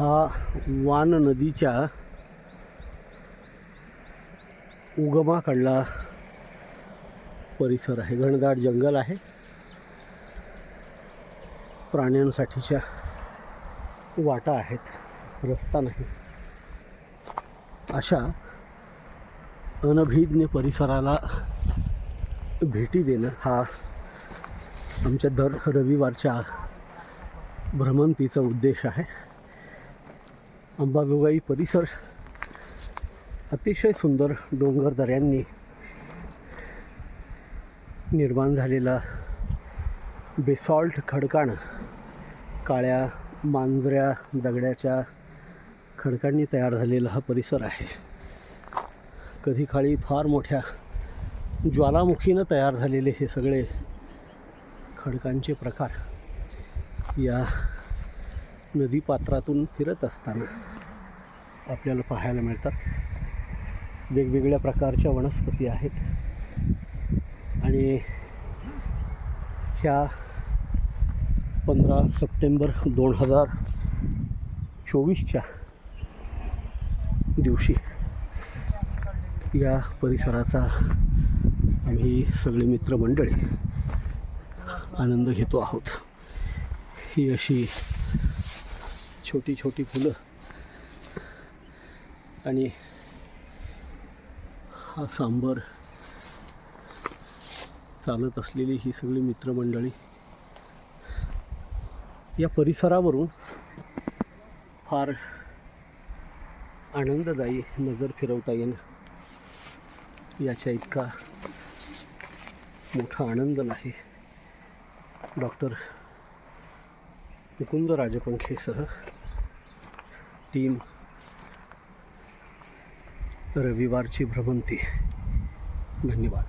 हा वान नदीच्या उगमाकडला परिसर आहे. घनदाट जंगल आहे. प्राण्यांसाठीच्या वाटा आहेत. रस्ता नाही. अशा अनभिज्ञ परिसराला भेटी देणं हा आमच्या दर रविवारच्या भ्रमंतीचा उद्देश आहे. अंबाजोगाई परिसर. अतिशय सुंदर डोंगर दऱ्यांनी निर्माण झालेला बेसॉल्ट खडकाण. काळ्या मांजऱ्या दगड्याच्या खडकांनी तयार झालेला हा परिसर आहे. कधी काळी फार मोठ्या ज्वालामुखीनं तयार झालेले हे सगळे खडकांचे प्रकार या नदीपात्रातून फिरत असताना आपल्याला पाहायला मिळतात. वेगवेगळ्या प्रकारच्या वनस्पती आहेत. आणि ह्या पंधरा सप्टेंबर दोन हजार चोवीसच्या दिवशी या परिसराचा आम्ही सगळे मित्रमंडळी आनंद घेतो आहोत. ही अशी छोटी छोटी फुलं. आणि हा सांबर चालत असलेली ही सगळी मित्रमंडळी. या परिसरावरून फार आनंददायी नजर फिरवता येईल याच्या इतका मोठा आनंद नाही. डॉक्टर मुकुंद राजपंखेसह टीम रविवारची भ्रमंती. धन्यवाद.